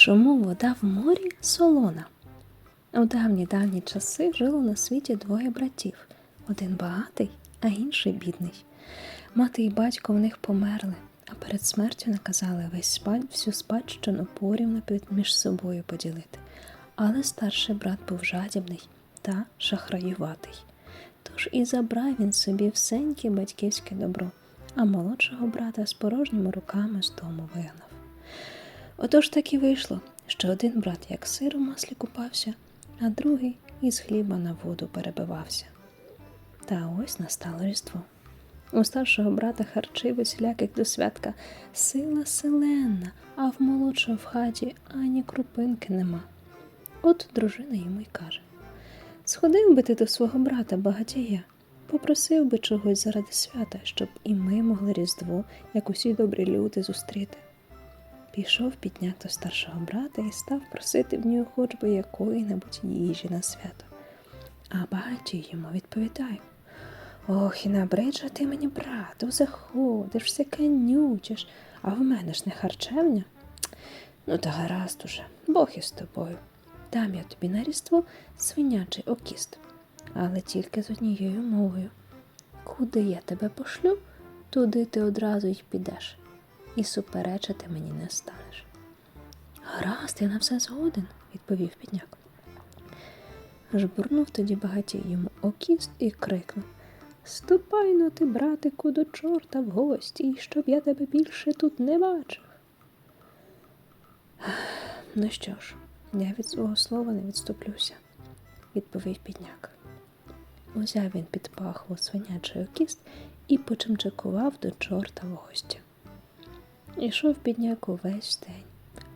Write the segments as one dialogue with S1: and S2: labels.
S1: Чому вода в морі солона? У давні давні часи жило на світі двоє братів: один багатий, а інший бідний. Мати і батько в них померли, а перед смертю наказали весь спад, всю спадщину порівну між собою поділити. Але старший брат був жадібний та шахраюватий. Тож і забрав він собі всеньке батьківське добро, а молодшого брата з порожніми руками з дому вигнав. Отож так і вийшло, що один брат як сир у маслі купався, а другий із хліба на воду перебивався. Та ось настало Різдво. У старшого брата харчів усіляких до святка сила селенна, а в молодшого в хаті ані крупинки нема. От дружина йому й каже: Сходив би ти до свого брата багатія, попросив би чогось заради свята, щоб і ми могли Різдво, як усі добрі люди, зустріти. Пішов підняк до старшого брата і став просити в нього хоч би якої-небудь їжі на свято. А багатій йому відповідає: Ох, і набриджа ти мені, брату, заходиш, все канючиш, а в мене ж не харчевня. Ну, та гаразд уже, Бог із тобою. Дам я тобі на різдво свинячий окіст, але тільки з однією мовою. Куди я тебе пошлю, туди ти одразу й підеш, і суперечити мені не станеш. Гаразд, я на все згоден, відповів підняк. Жбурнув тоді багатій йому окіст і крикнув Ступай но ти, братику, до чорта в гості, щоб я тебе більше тут не бачив. Ну що ж, я від свого слова не відступлюся, відповів підняк. Узяв він під пахву свинячий окіст і почимчикував до чорта в гості. Ішов підняк увесь день,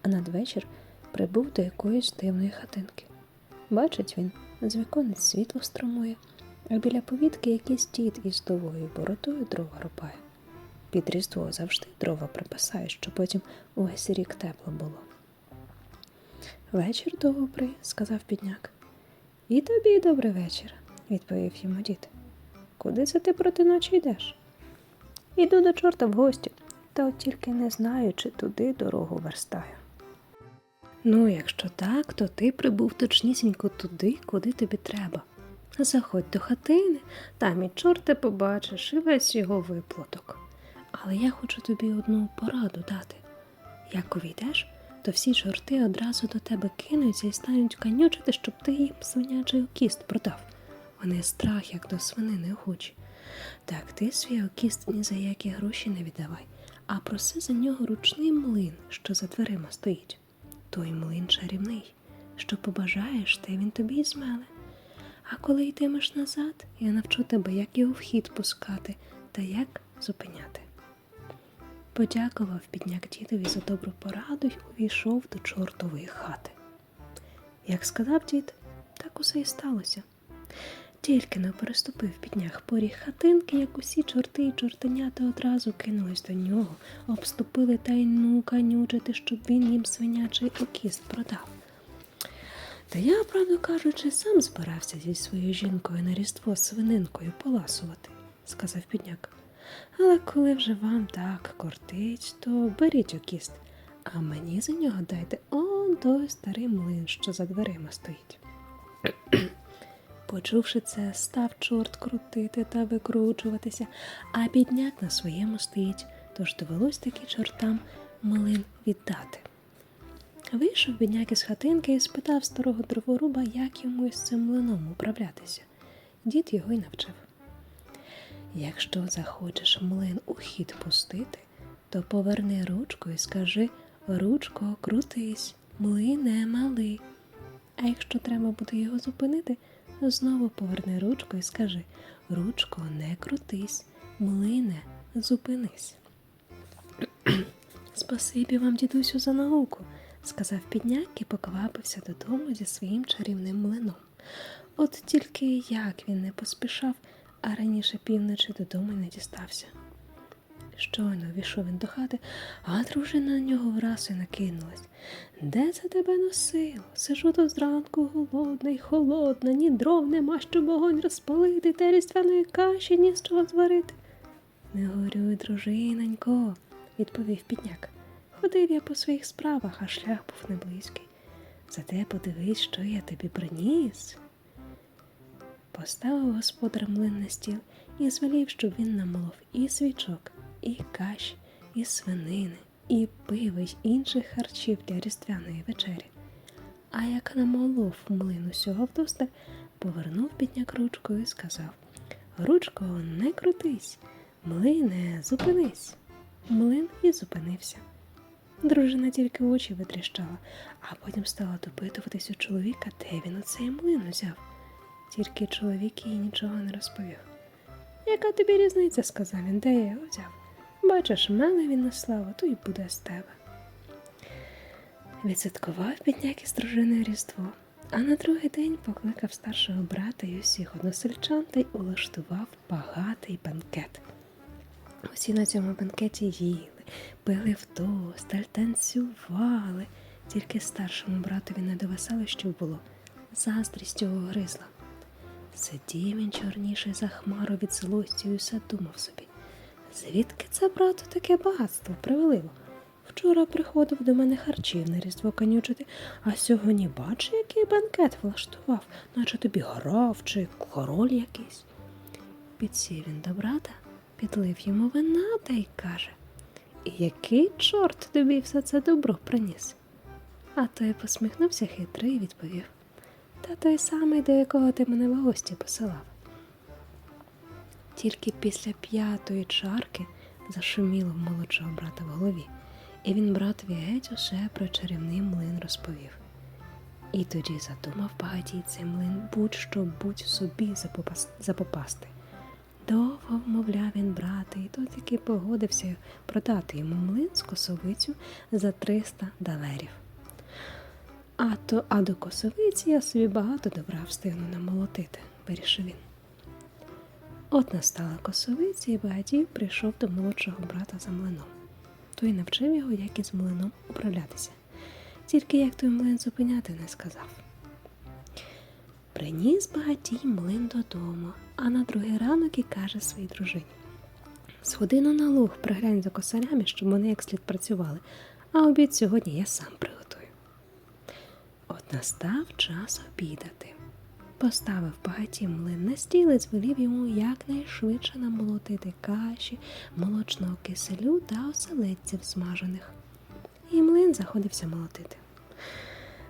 S1: а надвечір прибув до якоїсь дивної хатинки. Бачить він, з віконець світло струмує, а біля повітки якийсь дід із довгою бородою дрова рубає. Під різдво завжди дрова припасає, щоб потім увесь рік тепло було. Вечір добрий, сказав підняк. І тобі добрий вечір, відповів йому дід. Куди це ти проти ночі йдеш? Іду до чорта в гості, та от тільки не знаю, чи туди дорогу верстаю. Ну, якщо так, то ти прибув точнісінько туди, куди тобі треба. Заходь до хатини, там і чорта побачиш, і весь його виплаток. Але я хочу тобі одну пораду дати. Як увійдеш, то всі чорти одразу до тебе кинуться і стануть канючити, щоб ти їм свинячий окіст продав. Вони страх, як до свинини охочі. Так ти свій окіст ні за які гроші не віддавай, а проси за нього ручний млин, що за дверима стоїть. Той млин чарівний. Що побажаєш, те він тобі й змеле. А коли йтимеш назад, я навчу тебе, як його в хід пускати та як зупиняти. Подякував підняк дідові за добру пораду й увійшов до чортової хати. Як сказав дід, так усе і сталося. Тільки не переступив підняк поріг хатинки, як усі чорти і чортенята одразу кинулись до нього, обступили та й ну канючити, щоб він їм свинячий окіст продав. Та я, правду кажучи, сам збирався зі своєю жінкою на різдво свининкою поласувати, сказав підняк. Але коли вже вам так кортить, то беріть окіст, а мені за нього дайте он той старий млин, що за дверима стоїть. Почувши це, став чорт крутити та викручуватися, а бідняк на своєму стоїть, тож довелось таки чортам млин віддати. Вийшов бідняк із хатинки і спитав старого дроворуба, як йому із цим млином управлятися. Дід його й навчив. Якщо захочеш млин у хід пустити, то поверни ручку і скажи ручко, крутись, млине малий. А якщо треба буде його зупинити, знову поверни ручку і скажи ручко, не крутись, млине, зупинись. Спасибі вам, дідусю, за науку, сказав підняк і поквапився додому зі своїм чарівним млином. От тільки як він не поспішав, а раніше півночі додому не дістався. Щойно війшов він до хати, а дружина на нього враз і накинулась. Де це тебе носило? Сижу тут зранку голодна й холодна, ні дров нема, щоб вогонь розпалити, та різдвяної каші ні з чого зварити. Не горюй, дружинонько, відповів підняк. Ходив я по своїх справах, а шлях був не близький. Зате подивись, що я тобі приніс. Поставив господар млин на стіл і звелів, щоб він намолов і свічок, і каш, і свинини, і пива, й інших харчів для різдвяної вечері. А як намолов млин усього вдосталь, повернув бідняк ручкою і сказав Ручко, не крутись, млине, зупинись. Млин і зупинився. Дружина тільки очі витріщала, а потім стала допитуватись у чоловіка, де він оцей млин узяв. Тільки чоловік їй нічого не розповів. Яка тобі різниця? сказав він, де я його взяв. Бачиш, мене він на славу, то й буде з тебе. Відсвяткував бідняк із дружиною Різдво, а на другий день покликав старшого брата і усіх односельчан та й улаштував багатий бенкет. Усі на цьому бенкеті їли, пили вдосталь, танцювали. Тільки старшому братові не до веселощів було, заздрість його гризла. Сидів він чорніший за хмару від злості і усе думав собі. Звідки це брату таке багатство привелило? Вчора приходив до мене харчів на різдво конючити, а сьогодні бачу, який бенкет влаштував, наче тобі грав чи король якийсь. Підсів він до брата, підлив йому вина та й каже який чорт тобі все це добро приніс? А той посміхнувся хитро і відповів Та той самий, до якого ти мене в гості посилав. Тільки після п'ятої чарки зашуміло в молодшого брата в голові, і він братові геть усе про чарівний млин розповів. І тоді задумав багатій цей млин будь-що будь собі запопасти. Довго вмовляв він брата, і той таки погодився продати йому млин з косовицю за 300 далерів. А то, а до косовиці я собі багато добра встигну намолотити, вирішив він. От настала косовиця, і багатій прийшов до молодшого брата за млином. Той навчив його, як із млином управлятися. Тільки як той млин зупиняти не сказав. Приніс багатій млин додому, а на другий ранок і каже своїй дружині. Сходи на луг, приглянь за косарями, щоб вони як слід працювали, а обід сьогодні я сам приготую. От настав час обідати. Поставив багатій млин на стіл і звелів йому якнайшвидше намолотити каші, молочного киселю та оселедців смажених. І млин заходився молотити.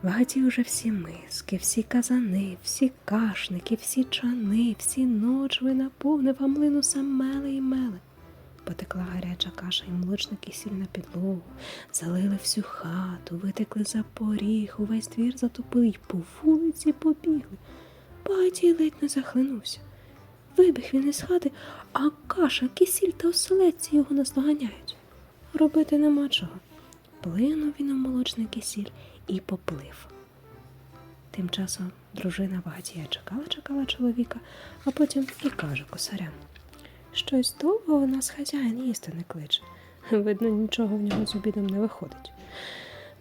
S1: Багаті уже всі миски, всі казани, всі кашники, всі чани, всі ночви наповнив, а млин усе меле і меле. Потекла гаряча каша і молочний кисіль на підлогу, залили всю хату, витекли за поріг, увесь двір затопили й по вулиці побігли. Багатій ледь не захлинувся. Вибіг він із хати, а каша, кисіль та оселедці його наздоганяють. Робити нема чого. Плинув він у молочний кисіль і поплив. Тим часом дружина багатія чекала, чекала чоловіка, а потім і каже косарям. Щось довго у нас хазяїн їсти не кличе. Видно, нічого в нього з обідом не виходить.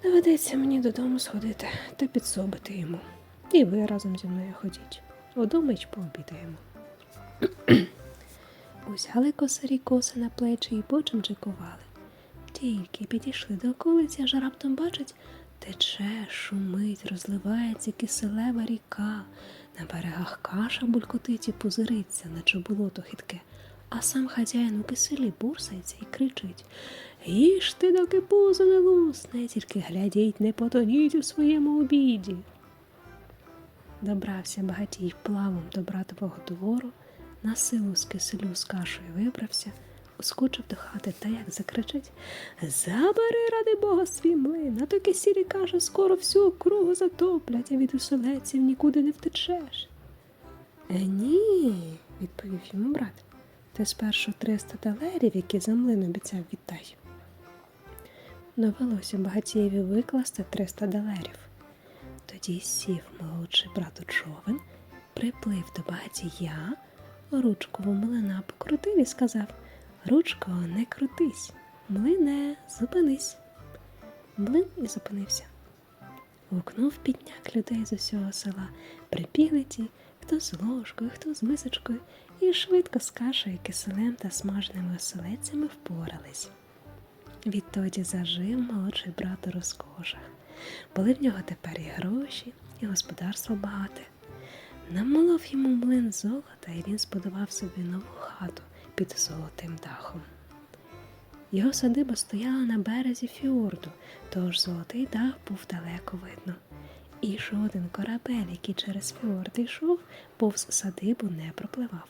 S1: Доведеться мені додому сходити та підсобити йому. І ви разом зі мною ходіть. Удомич пообідаємо. Узяли косарі коси на плечі і почимчикували. Тільки підійшли до околиці, аж раптом бачать, тече, шумить, розливається киселева ріка. На берегах каша булькотить і пузириться, наче болото хитке, а сам хазяїн у киселі бурсається і кричить Їжте, доки пузо не лусне, тільки глядіть, не потоніть у своєму обіді. Добрався багатій плавом до братового двору, на силу з киселю з кашею вибрався, ускочив до хати та як закричить Забери, ради Бога, свій млин, а то кисілі каже, скоро всю округу затоплять, а від оселеців нікуди не втечеш. Е, ні, відповів йому брат. Ти спершу 300 талерів, які за млин обіцяв віддай. Довелося багатієві викласти 300 далерів. Тоді сів молодший брат у човен, приплив до багатія, ручку млина покрутив і сказав Ручко, не крутись, млине, зупинись. Млин і зупинився. Гукнув підняк людей з усього села, прибігли ті, хто з ложкою, хто з мисочкою, і швидко з кашею, киселем та смаженими оселедцями впорались. Відтоді зажив молодший брат у розкошах. Були в нього тепер і гроші, і господарство багате. Намолов йому млин золота, і він збудував собі нову хату під золотим дахом. Його садиба стояла на березі фьорду, тож золотий дах був далеко видно. І жоден корабель, який через фьорд йшов, повз садибу не пропливав.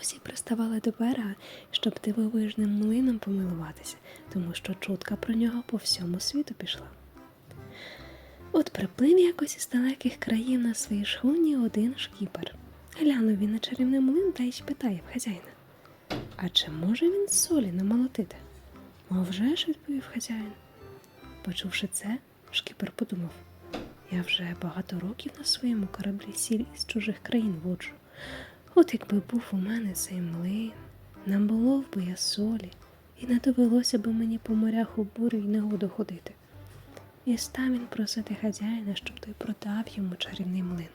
S1: Усі приставали до берега, щоб дивовижним млином помилуватися, тому що чутка про нього по всьому світу пішла. От приплив якось із далеких країв на своїй шхуні один шкіпер. Глянув він на чарівний млин та й питає в хазяїна. А чи може він солі намолотити? «А вже ж, відповів хазяїн. Почувши це, шкіпер подумав. Я вже багато років на своєму кораблі сіль із чужих країн воджу. От якби був у мене цей млин, намолов би я солі, і не довелося би мені по морях у бурю й негоду ходити. І став він просити хазяїна, щоб той продав йому чарівний млин.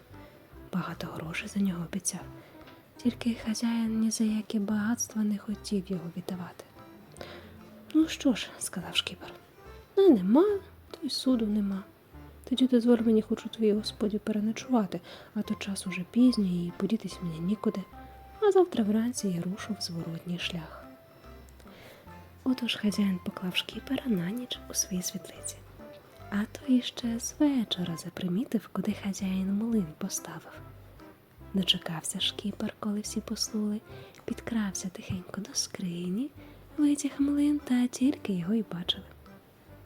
S1: Багато грошей за нього обіцяв. Тільки хазяїн ні за яке багатство не хотів його віддавати. Ну що ж, сказав шкіпер, ну нема, то й суду нема. Тоді дозволь мені хоч у твоїй господі переночувати, а то час уже пізній і подітись мені нікуди. А завтра вранці я рушу в зворотній шлях. Отож хазяїн поклав шкіпера на ніч у своїй світлиці. А то іще з вечора запримітив, куди хазяїн млин поставив. Дочекався шкіпер, коли всі поснули, підкрався тихенько до скрині, витяг млин та тільки його й бачили.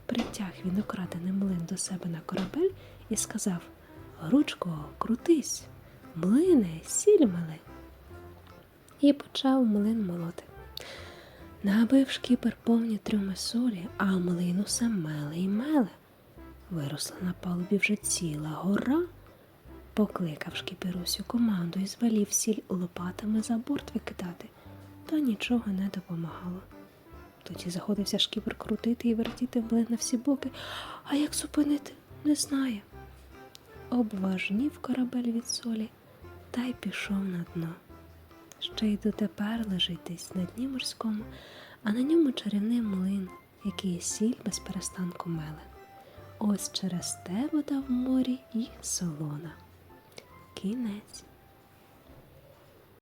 S1: Притяг він украдений млин до себе на корабель і сказав Ручко, крутись, млине, сіль мели. І почав млин молоти. Набив шкіпер повні трюми солі, а млин усе меле й меле. Виросла на палубі вже ціла гора. Покликав шкіпер усю команду і звелів сіль лопатами за борт викидати, та нічого не допомагало. Тоді заходився шкіпер крутити і вертіти млин на всі боки, а як зупинити, не знає. Обважнів корабель від солі та й пішов на дно. Ще й дотепер лежить десь на дні морському, а на ньому чарівний млин, який сіль без перестанку меле. Ось через те вода в морі і солона. Кінець.